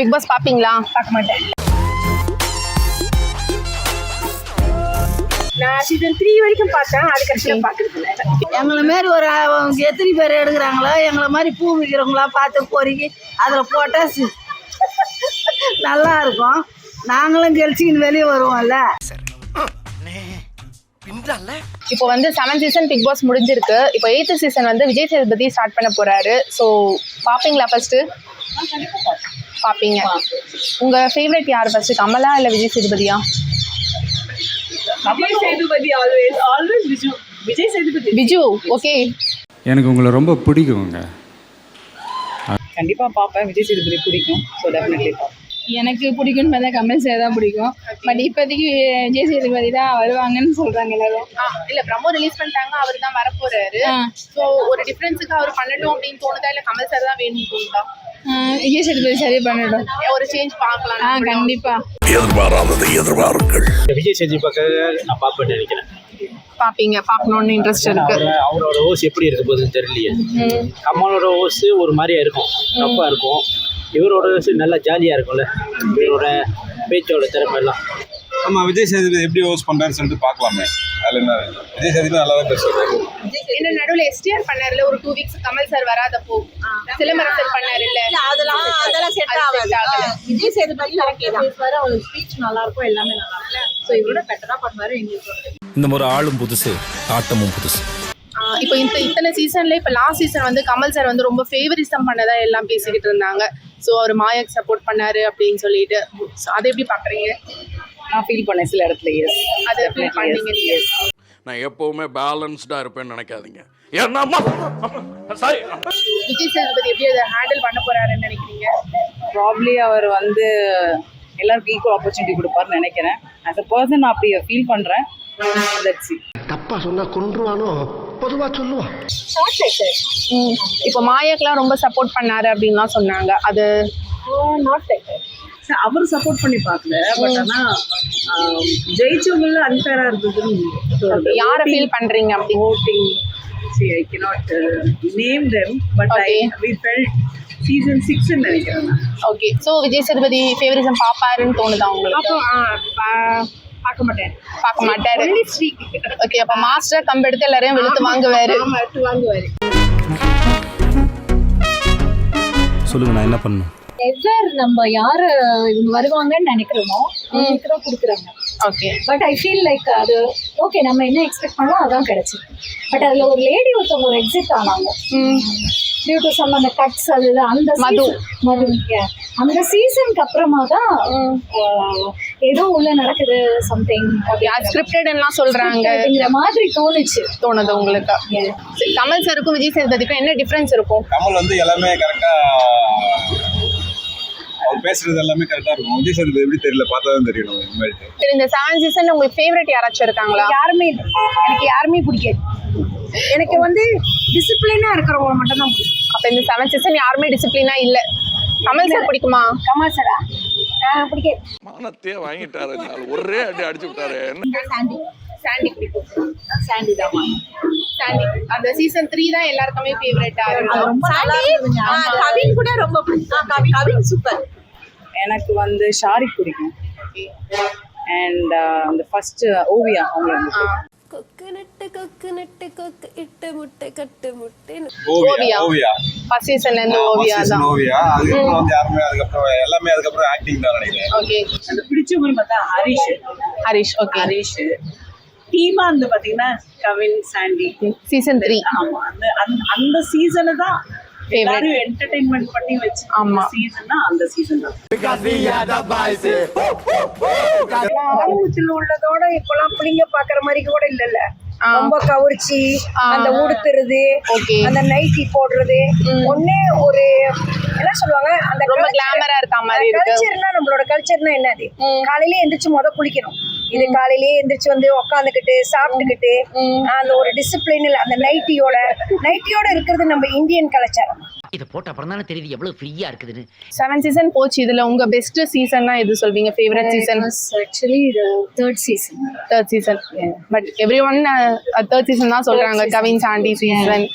Big pass பாப்பீங்களா? பார்க்க மாட்டேன் நான் சீசன் த்ரீ வரைக்கும் பார்த்தேன். அதுக்கப்புறம் பார்க்கறது எங்களை மாரி ஒரு எத்தனை பேர் எடுக்கிறாங்களோ எங்களை மாதிரி பூ விற்கிறவங்களா பார்த்து பொறுக்கி அதில் போட்டால் நல்லா இருக்கும். நாங்களும் கெலிச்சிக்கின்னு வெளியே வருவோம்ல. இப்போ வந்து செவன் சீசன் பிக் பாஸ் முடிஞ்சிருக்கு. இப்போ எயித்து சீசன் வந்து விஜய் சேதுபதி ஸ்டார்ட் பண்ண போறாரு. ஸோ பாப்பீங்களா ஃபர்ஸ்ட் பாப்பீங்க. உங்க ஃபேவரட் யார் ஃபர்ஸ்ட் கமலா இல்ல Vijay சேதுபதியா? Vijay Sethupathi always always Vijay Vijay Sethupathi. Viju okay எனக்கு உங்களை ரொம்ப பிடிக்குங்க. கண்டிப்பாக பார்ப்பேன் விஜய் சேதுபதி பிடிக்கும் ஸோ டெஃபினெட்லி பார்ப்பேன் எனக்கு பிடிக்கும்னு பார்த்தா கமல் சார் தான் பிடிக்கும். பட் இப்போதைக்கு விஜய் சேதுபதி தான் வருவாங்கன்னு சொல்கிறாங்க எல்லாரும். இல்ல ப்ரமோ ரிலீஸ் பண்ணிட்டாங்க அவர் தான் வரப்போறாரு. ஸோ ஒரு டிஃபரன்ஸுக்கு அவர் பண்ணட்டும் அப்படின்னு தோணுதா இல்ல கமல் சார் தான் வேணும்னு தோணுதா? விஜய் சேதுபதி சரி பண்ணிடும் ஒரு சேஞ்ச் பார்க்கலாம். ஆ கண்டிப்பாக எதிர்பாராததை எதிர்பாருங்கள். விஜய் சேதுபதி பக்கம் நான் பார்ப்பேன்னு நினைக்கிறேன். பாப்பீங்க பார்க்கணும்னு இன்ட்ரெஸ்ட் இருக்கு. அவர- அவரோட ஓஸ் எப்படி இருக்க போகுதுன்னு தெரியலையே. கமலோட ஓஸ் ஒரு மாதிரியா இருக்கும். தப்பா இருக்கும். இவரோட ஓஸ் நல்லா ஜாலியா இருக்கும்ல. இவரோட பேச்சோட திறமை எல்லாம் ஆமா விஜய் சேதுபதி எப்படி ஹோஸ்ட் பண்றாருன்னு சொல்லிட்டு பார்க்கலாமே. அதுல என்ன? விஜய் சேதுபதி நல்லா தான் பேசுறாரு என்ன நடுவுல எஸ்டிஆர் பண்ணாருல ஒரு டூ வீக்ஸ் கமல் சார் வராதப்போ. சிலம்பரசர் பண்ணாரு இல்ல அதெல்லாம் அதெல்லாம் செட் ஆகாது. விஜய் சேதுபதி ஓகே தான். ஸ்பீச் நல்லா இருக்கும் எல்லாமே நல்லா இருக்கும் ஸோ இவரோட பெட்டராக பண்ணுவார் எங்களுக்கு இந்த முறை ஆளும் புதுசு ஆட்டமும் புதுசு. இப்போ இந்த இத்தனை சீசன்ல இப்போ லாஸ்ட் சீசன் வந்து கமல் சார் வந்து ரொம்ப ஃபேவரிசம் பண்ணதா எல்லாம் பேசிக்கிட்டு இருந்தாங்க. ஸோ அவர் மாயாக்கு சப்போர்ட் பண்ணாரு அப்படின்னு சொல்லிட்டு. அதை எப்படி பாக்குறீங்க நான் ஃபீல் பண்ணேன் சில இடத்துல எஸ் அதை எப்படி பண்ணீங்க நீங்க? நான் எப்பவுமே பேலன்ஸ்டா இருப்பேன்னு நினைக்காதீங்க. விஜய் சேதுபதி எப்படி அதை ஹேண்டில் பண்ண போறாருன்னு நினைக்கிறீங்க? ப்ராப்ளி அவர் வந்து எல்லாருக்கும் ஈக்குவல் ஆப்பர்ச்சுனிட்டி கொடுப்பாருன்னு நினைக்கிறேன். ஆஸ் அ பர்சன் நான் அப்படி ஃபீல் பண்ணுறேன் லட்சி தப்பா சொன்னா கொன்றுவானோ? பொதுவா சொல்லுவான். இப்போ மாயாக்கெல்லாம் ரொம்ப சப்போர்ட் பண்ணாரு அப்படின்லாம் சொன்னாங்க. அது நாட் லைக் அவர் சப்போர்ட் பண்ணி பார்க்கல பட் ஆனால் ஜெயிச்சவங்கள அன்ஃபேராக இருந்ததுன்னு யாரை ஃபீல் பண்றீங்க அப்படி? Voting. See, I cannot uh, name them, but I Okay. we felt season six ன்னு நினைக்கிறேன் நான். Okay so Vijay Sethupathi favouritism பாப்பாருன்னு தோணுதா உங்களுக்கு? பார்க்க மாட்டேன். பார்க்க மாட்டாரு. ஓகே அப்ப மாஸ்டர் கம்பு எடுத்து எல்லாரையும் வெளுத்து வாங்குவாரு. வாங்குவாரு. சொல்லுங்க நான் என்ன பண்ணணும்? எவர் நம்ம யார் இவங்க வருவாங்கன்னு நினைக்கிறோமோ கொடுக்குறாங்க. Okay but I feel like அது ஓகே நம்ம என்ன எக்ஸ்பெக்ட் பண்ணோம் அதான் கிடைச்சிது. பட் அதில் ஒரு லேடி ஒருத்தவங்க ஒரு எக்ஸிட் ஆனாங்க. டியூ டு சம் அந்த கட்ஸ் அது அந்த மது. மது. அந்த சீசனுக்கு அப்புறமா தான் ஏதோ உள்ள நடக்குது சம்திங் ஸ்கிரிப்டட் எல்லாம் சொல்றாங்க. மாதிரி தோணுச்சு. தோணுது உங்களுக்கு. கமல் சாருக்கும் விஜய் சேதுபதிக்கும் என்ன டிஃபரன்ஸ் இருக்கும்? கமல் வந்து எல்லாமே கரெக்டா அவர் பேசுறது எல்லாமே கரெக்டா இருக்கும். விஜய் சேதுபதி எப்படி தெரியல பார்த்தா தான் இனிமேல்ட்டு சரி இந்த செவன் சீசன் உங்களுக்கு ஃபேவரட் யாராச்சும் இருக்காங்களா? யாருமே இல்லை. எனக்கு யாருமே பிடிக்காது. எனக்கு வந்து டிசிப்ளினாக இருக்கிறவங்க மட்டும் தான் பிடிக்கும். அப்ப இந்த செவன் சீசன் யாருமே டிசிப்ளினா இல்ல. கமல் சார் பிடிக்குமா? கமல் சாரா நான் பிடிக்காது. மானத்தையே வாங்கிட்டாரு. ஒரே அடி அடிச்சு விட்டாரு. சாண்டி பிடிக்கும். சாண்டி தான். சாண்டி அந்த சீசன் த்ரீ தான் எல்லாருக்குமே ஃபேவரட்டா இருக்கும். கவின் கூட ரொம்ப பிடிக்கும். கவின் சூப்பர் எனக்கு வந்து ஷாரிக் பிடிக்கும். அண்ட் அந்த ஃபர்ஸ்ட் ஓவியா அவங்க கொக்கு நட்டு கொக்கு நட்டு கொக்கு இட்டு முட்டை கட்டு முட்டை. ஓவியா ஓவியா. ஃபர்ஸ்ட் சீசன்ல இருந்து ஓவியா தான். ஓவியா. அதுக்கப்புறம் வந்து யாருமே அதுக்கப்புறம் எல்லாமே அதுக்கப்புறம் ஆக்டிங் தான் நினைக்கிறேன். ஓகே அந்த பிடிச்சவங்கன்னு பார்த்தா ஹரிஷ். ஹரிஷ் ஓகே ஹரிஷ். டீமா வந்து பாத்தீங்கன்னா கவின் சாண்டி. சீசன் த்ரீ ஆமா அந்த அந்த அந்த சீசனை தான் எல்லாரும் என்டர்டைன்மெண்ட் பண்ணி வச்சு ஆமா. சீசன்னா அந்த சீசன் தான். ஆரம்பத்தில் உள்ளதோட இப்பெல்லாம் பிள்ளைங்க பாக்குற மாதிரி கூட இல்லல்ல. ரொம்ப கவர்ச்சி. அந்த உடுத்துறது. அந்த நைட்டி போடுறது ஒண்ணே ஒரு என்ன சொல்லுவாங்க? அந்த ரொம்ப கிளாமரா இருக்க மாதிரி கல்ச்சர்னா நம்மளோட கல்ச்சர்னா என்னது? காலையிலே எந்திரிச்சு முத குளிக்கணும். இது காலையிலேயே எந்திரிச்சு வந்து உட்காந்துக்கிட்டு சாப்பிட்டுக்கிட்டு அந்த ஒரு டிசிப்ளின் இல்ல அந்த நைட்டியோட நைட்டியோட இருக்கிறது நம்ம இந்தியன் கலாச்சாரம் இதை போட்ட அப்புறம் தானே தெரியுது எவ்வளவு ஃப்ரீயா இருக்குதுன்னு. செவன் சீசன் போச்சு. இதுல உங்க பெஸ்ட் சீசன்னா எது சொல்வீங்க? Favourite season actually third season third season but every one third season தான் சொல்றாங்க. கவின் சாண்டி சீசன்